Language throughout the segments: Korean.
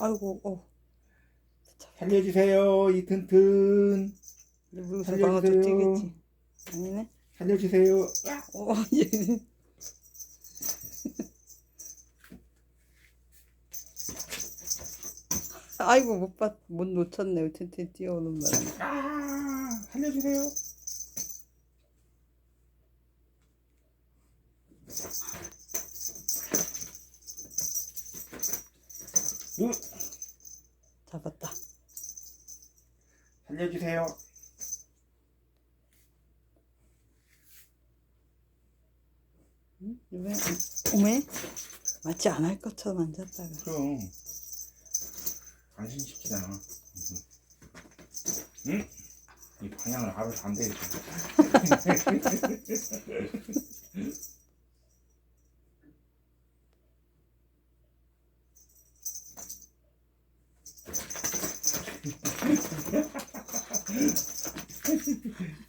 아이고, 어. 살려주세요 이 튼튼 살려주세요. 뛰겠지. 아니네. 살려주세요 어, 얘. 아이고 못 봤, 못 놓쳤네. 튼튼 뛰어오는 바람에. 아 살려주세요 으, 잡았다. 살려주세요 응? 왜? 어메? 맞지 않을 것처럼 앉았다가. 그럼 안심시키잖아 응? 이 방향을 알아서 안되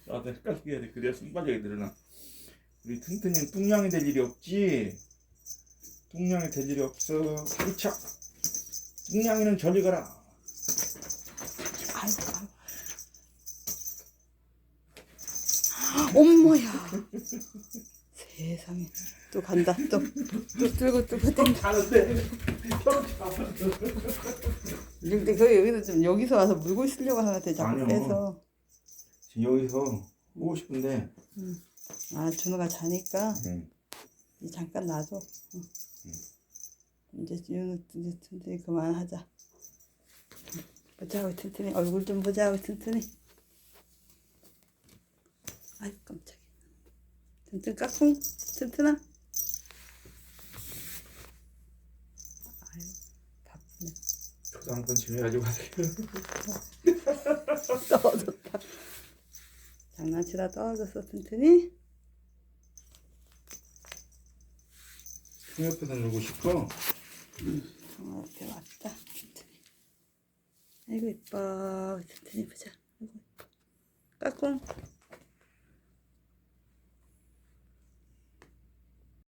나도 헷갈리게 해야 돼. 그래야 순발력이 늘어나. 우리 튼튼이는 뚱냥이 될 일이 없지? 뚱냥이 될 일이 없어. 그렇죠. 뚱냥이는 저리 가라. 아이고, 아이고. 엄마야. 세상에. 또 간다. 또, 또 들고 또 그때. 가는데 근데 그 여기서 좀 여기서 와서 물고 있으려고 하는데 자꾸 아니요. 빼서. 지금 여기서 오고 싶은데 아 준호가 자니까 응. 이제 잠깐 놔둬. 응. 이제 윤우 이제 튼튼히 그만하자. 응. 보자 튼튼이 얼굴 좀 보자 튼튼이. 아이 깜짝이야. 튼튼 까꿍 튼튼아. 아유 바쁘네. 저도 한번 지내가지고 가세요 떨어졌다. 장난치다 떨어졌어 튼튼이. 형 옆에서 놀고 싶어 어, 이렇게 왔다. 튼튼이. 아이고 이뻐. 튼튼이 보자. 아이고 이뻐. 까꿍.